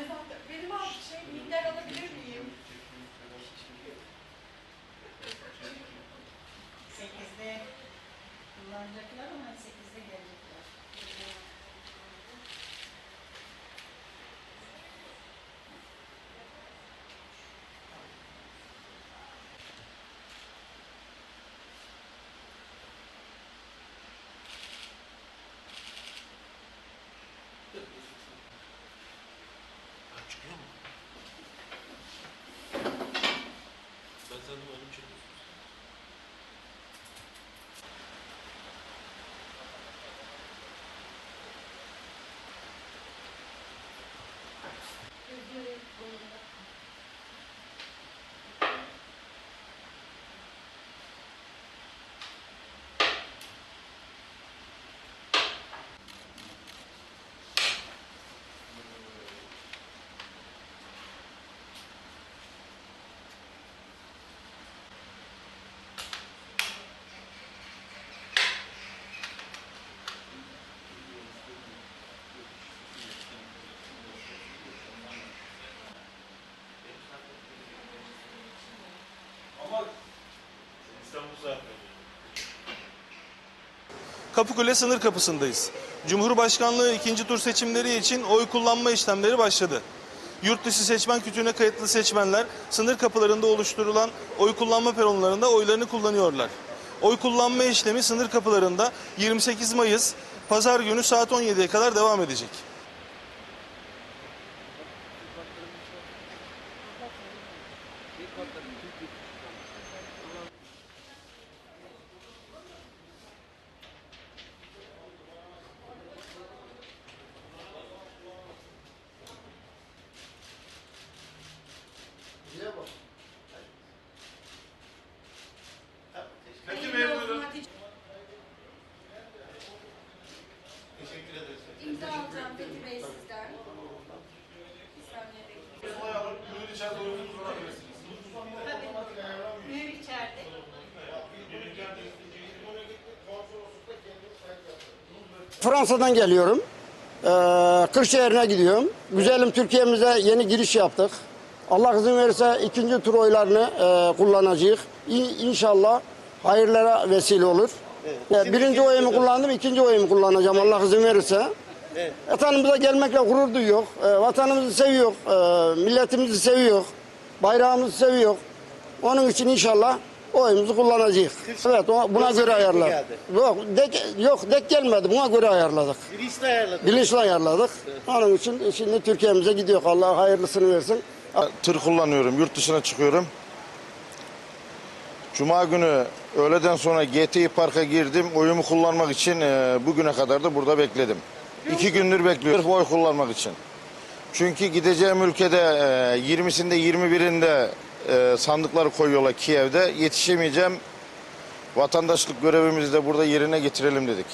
Nevzat, benim abi şey, minder alabilir miyim? Sekizde kullanacaklar ama sekizde gelecekler. Thank you. Ben sandım oğlum. Kapıkule sınır kapısındayız. Cumhurbaşkanlığı ikinci tur seçimleri için oy kullanma işlemleri başladı. Yurt dışı seçmen kütüğüne kayıtlı seçmenler sınır kapılarında oluşturulan oy kullanma peronlarında oylarını kullanıyorlar. Oy kullanma işlemi sınır kapılarında 28 Mayıs pazar günü saat 17'ye kadar devam edecek. İmza alacağım Fethi Bey sizden. Bir saniye bekleyin. Mühür içeride. Fransa'dan geliyorum. Ee, Kırşehir'e gidiyorum. Güzelim Türkiye'mize yeni giriş yaptık. Allah izin verirse ikinci tur oylarını e, kullanacağız. İ- İnşallah hayırlara vesile olur. Ya, birinci oyumu kullandım, ikinci oyumu kullanacağım Allah izin verirse. Vatanımıza gelmekle gurur duyuyor. E, vatanımızı seviyor, e, milletimizi seviyor, bayrağımızı seviyor. Onun için inşallah oyumuzu kullanacağız. Evet, o- buna göre ayarladık. geldi? Yok, dek, yok dek gelmedi. Buna göre ayarladık. Bilinçli ayarladı. Bilinçli ayarladık. Onun için şimdi Türkiye'mize gidiyor. Allah hayırlısını versin. Tır kullanıyorum, yurt dışına çıkıyorum. Cuma günü öğleden sonra GTİ Park'a girdim. Oyumu kullanmak için e, bugüne kadar da burada bekledim. İki gündür bekliyorum oy kullanmak için. Çünkü gideceğim ülkede e, 20'sinde 21'inde e, sandıkları koyuyorlar Kiev'de. Yetişemeyeceğim. Vatandaşlık görevimizi de burada yerine getirelim dedik.